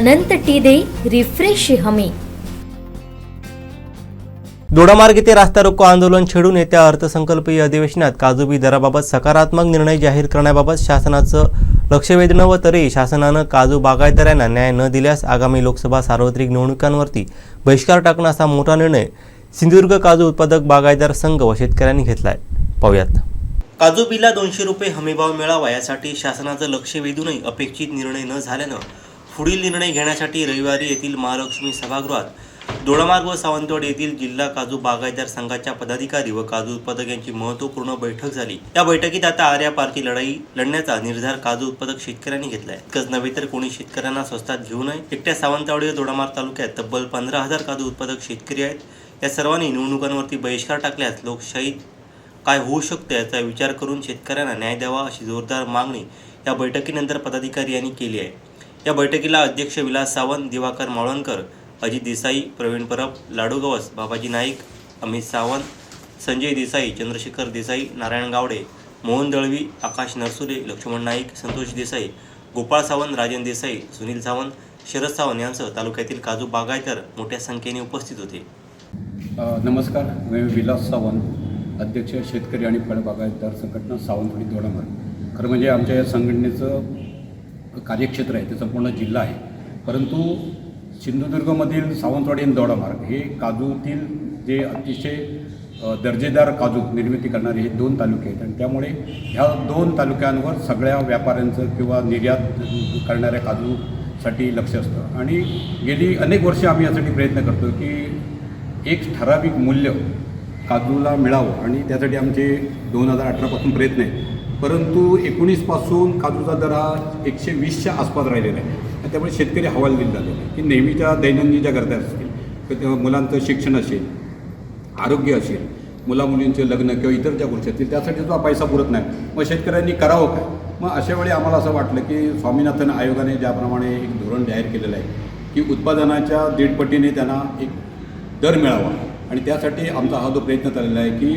अनंत टीदे refresh हमी. दोडामार्ग येथे रास्ता रोको आंदोलन छेडून येत्या अर्थसंकल्पीय अधिवेशनात काजूबी दराबाबत सकारात्मक निर्णय जाहीर करण्याबाबत शासनाचं लक्ष वेधणं व तरी शासनानं काजू बागायतऱ्यांना न्याय न दिल्यास आगामी लोकसभा सार्वत्रिक निवडणुकांवरती बहिष्कार टाकणं असा मोठा निर्णय सिंधुदुर्ग काजू उत्पादक बागायतदार संघ व शेतकऱ्यांनी घेतलाय. पाहूयात. काजू बिला दोनशे रुपये हमीभाव मिळावा यासाठी शासनाचं लक्ष वेधूनही अपेक्षित निर्णय न झाल्यानं पुढील निर्णय घेण्यासाठी रविवारी येथील महालक्ष्मी सभागृहात दोडामार्ग व सावंतवाडी येथील जिल्हा काजू बागायतदार संघाच्या पदाधिकारी व काजू उत्पादक यांची महत्त्वपूर्ण बैठक झाली. या बैठकीत आता आर्यापारची लढाई लढण्याचा निर्धार काजू उत्पादक शेतकऱ्यांनी घेतलाय. इतकंच नव्हे तर कोणी शेतकऱ्यांना स्वस्तात घेऊ नये. एकट्या सावंतवाडी व दोडामार्ग तालुक्यात तब्बल पंधरा हजार काजू उत्पादक शेतकरी आहेत. या सर्वांनी निवडणुकांवरती बहिष्कार टाकल्यास लोकशाही काय होऊ शकतं याचा विचार करून शेतकऱ्यांना न्याय द्यावा अशी जोरदार मागणी या बैठकीनंतर पदाधिकारी यांनी केली आहे. या बैठकीला अध्यक्ष विलास सावंत दिवाकर मावळणकर अजित देसाई प्रवीण परब लाडू गवस बाबाजी नाईक अमित सावंत संजय देसाई चंद्रशेखर देसाई नारायण गावडे मोहन दळवी आकाश नरसुरे लक्ष्मण नाईक संतोष देसाई गोपाळ सावंत राजन देसाई सुनील सावंत शरद सावंत यांसह तालुक्यातील काजू बागायतर मोठ्या संख्येने उपस्थित होते. नमस्कार. मी विलास सावंत अध्यक्ष शेतकरी आणि फळबागायतदार संघटना सावंतवाडी दोडामार खरं म्हणजे आमच्या या संघटनेचं कार्यक्षेत्र आहे ते संपूर्ण जिल्हा आहे. परंतु सिंधुदुर्गमधील सावंतवाडी आणि दौडामार्ग हे काजूतील जे अतिशय दर्जेदार काजू निर्मिती करणारे हे दोन तालुके आहेत. आणि त्यामुळे ह्या दोन तालुक्यांवर सगळ्या व्यापाऱ्यांचं किंवा निर्यात करणाऱ्या काजूसाठी लक्ष असतं. आणि गेली अनेक वर्षे आम्ही यासाठी प्रयत्न करतो की एक ठराविक मूल्य काजूला मिळावं आणि त्यासाठी आमचे दोन हजार अठरापासून प्रयत्न आहे परंतु एकोणीसपासून काजूचा दर हा एकशे वीसच्या आसपास राहिलेला आहे. आणि त्यामुळे शेतकरी हवालदिल झालेला आहे. की नेहमीच्या दैनंदिन ज्या गरजा असतील तर मुलांचं शिक्षण असेल आरोग्य असेल मुलामुलींचे लग्न किंवा इतर ज्या गोष्टी असतील त्यासाठी सुद्धा पैसा पुरत नाही. मग शेतकऱ्यांनी करावं काय? मग अशा वेळी आम्हाला असं वाटलं की स्वामीनाथन आयोगाने ज्याप्रमाणे एक धोरण जाहीर केलेलं आहे की उत्पादनाच्या दीडपटीने त्यांना एक दर मिळावा. आणि त्यासाठी आमचा हा जो प्रयत्न चाललेला आहे की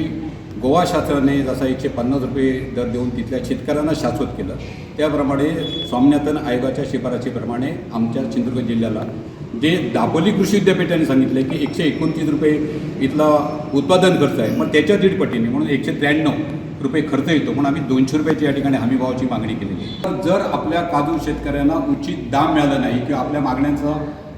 गोवा शासनाने जसा एकशे पन्नास रुपये दर देऊन तिथल्या शेतकऱ्यांना शाश्वत केलं त्याप्रमाणे स्वामीनाथन आयोगाच्या शिफारशीप्रमाणे आमच्या सिंधुदुर्ग जिल्ह्याला जे दापोली कृषी विद्यापीठाने सांगितलं की एकशे एकोणतीस रुपये इथला उत्पादन खर्च आहे मग त्याच्या दीडपटीने म्हणून एकशे त्र्याण्णव रुपये खर्च येतो म्हणून आम्ही दोनशे रुपयाची या ठिकाणी हमीभावाची मागणी केलेली आहे. तर जर आपल्या काजू शेतकऱ्यांना उचित दाम मिळालं नाही किंवा आपल्या मागण्यांचा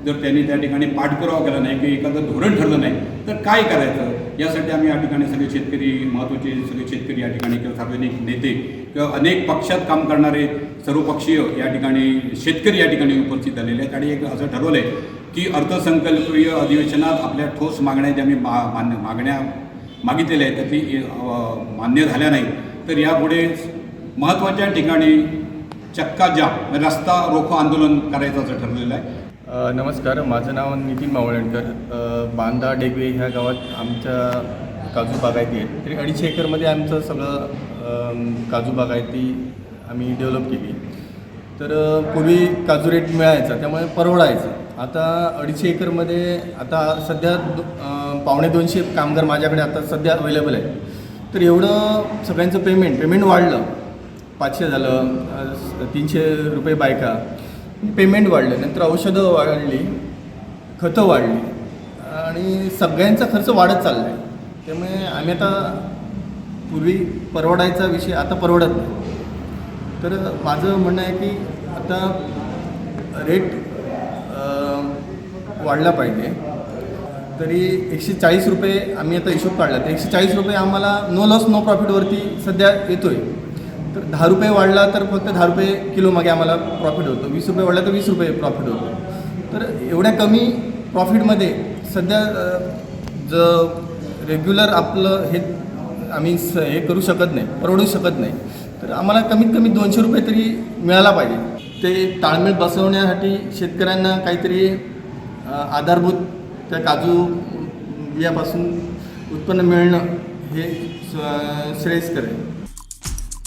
जर त्यांनी त्या ठिकाणी पाठपुरावा केला नाही किंवा एखादं धोरण ठरलं नाही तर काय करायचं? यासाठी आम्ही या ठिकाणी सगळे शेतकरी महत्त्वाचे सगळे शेतकरी या ठिकाणी किंवा सार्वजनिक नेते किंवा अनेक पक्षात काम करणारे सर्वपक्षीय या ठिकाणी शेतकरी या ठिकाणी उपस्थित झालेले आहेत. आणि एक असं ठरवलं आहे की अर्थसंकल्पीय अधिवेशनात आपल्या ठोस मागण्या ज्या मी मा मान्य मागण्या मागितलेल्या आहेत त्या ती मान्य झाल्या नाही तर यापुढे महत्त्वाच्या ठिकाणी चक्का जाम रस्ता रोको आंदोलन करायचं असं ठरलेलं आहे. नमस्कार माझं नाव नितीन मावळणकर. बांदा बांधा डेगवे ह्या गावात आमच्या काजू बागायती आहे तरी अडीचशे एकरमध्ये आमचं सगळं काजू बागायती आम्ही डेव्हलप केली. तर पूर्वी काजू रेट मिळायचा त्यामुळे परवडायचं. आता अडीचशे एकरमध्ये आता सध्या दो पावणे दोनशे कामगार माझ्याकडे आता सध्या अवेलेबल आहेत. तर एवढं सगळ्यांचं पेमेंट पेमेंट वाढलं. पाचशे झालं तीनशे रुपये बायका. पेमेंट वाढलं नंतर औषधं वाढली खतं वाढली. आणि सगळ्यांचा खर्च वाढत चालला आहे त्यामुळे आम्ही आता पूर्वी परवडायचा विषय आता परवडत नाही. तर माझं म्हणणं आहे की आता रेट वाढला पाहिजे. तरी एकशे चाळीस रुपये आम्ही आता हिशोब काढला. तर एकशे चाळीस रुपये आम्हाला नो लॉस नो प्रॉफिटवरती सध्या येतो आहे तर दहा रुपये वाढला तर फक्त दहा रुपये किलो मागे आम्हाला प्रॉफिट होतो. वीस रुपये वाढला तर वीस रुपये प्रॉफिट होतो. तर एवढ्या कमी प्रॉफिटमध्ये सध्या ज रेग्युलर आपलं हे आम्ही स हे करू शकत नाही परवडू शकत नाही. तर आम्हाला कमीत कमी दोनशे रुपये तरी मिळाला पाहिजे. ते ताळमेळ बसवण्यासाठी शेतकऱ्यांना काहीतरी आधारभूत त्या काजू बियापासून उत्पन्न मिळणं हे स- श्रेयस्कर आहे.